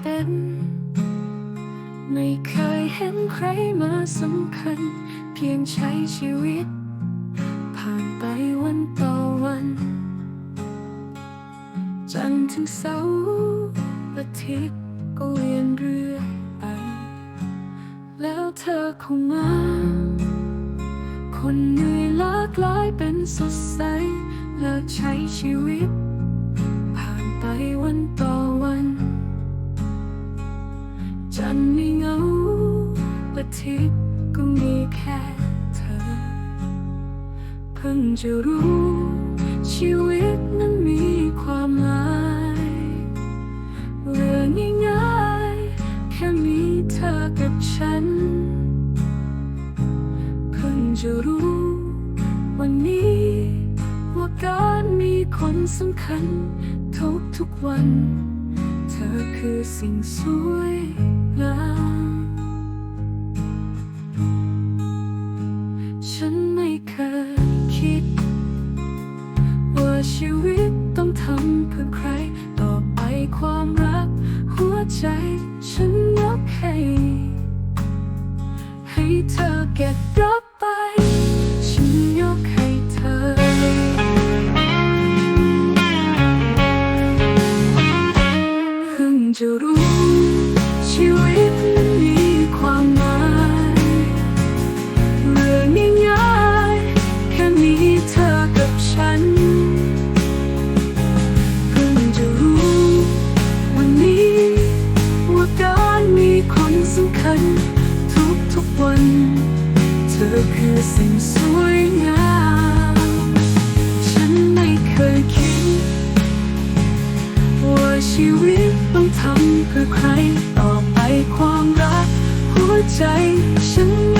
เป็น ไม่เคยเห็นใครมาสำคัญ เพียงใช้ชีวิต ผ่านไปวันต่อวัน จันทร์ถึงเสาร์อาทิตย์ก็เวียนเรือไป แล้วเธอคงมา คนเหนื่อยล้ากลายเป็นสดใสเลิกใช้ชีวิต จันไม่เหงาอาทิตก็มีแค่เธอ เพิ่งจะรู้ชีวิตนั้นมีความหมายเรื่องง่ายๆแค่มีเธอกับฉัน เพิ่งจะรู้วันนี้ว่าการมีคนสำคัญทุกทุกวัน เธอคือสิ่งสวย ฉันไม่เคยคิด ว่าชีวิตต้องทำเพื่อใคร ต่อไปความรัก หัวใจ ฉันยกให้ ให้เธอเก็บรับไป ฉันยกให้เธอ เพิ่งจะรู้ชีวิต คือสิ่งสวยงาม ฉันไม่เคยคิด ว่าชีวิตต้องทำเพื่อใคร ต่อไปความรัก หัวใจฉัน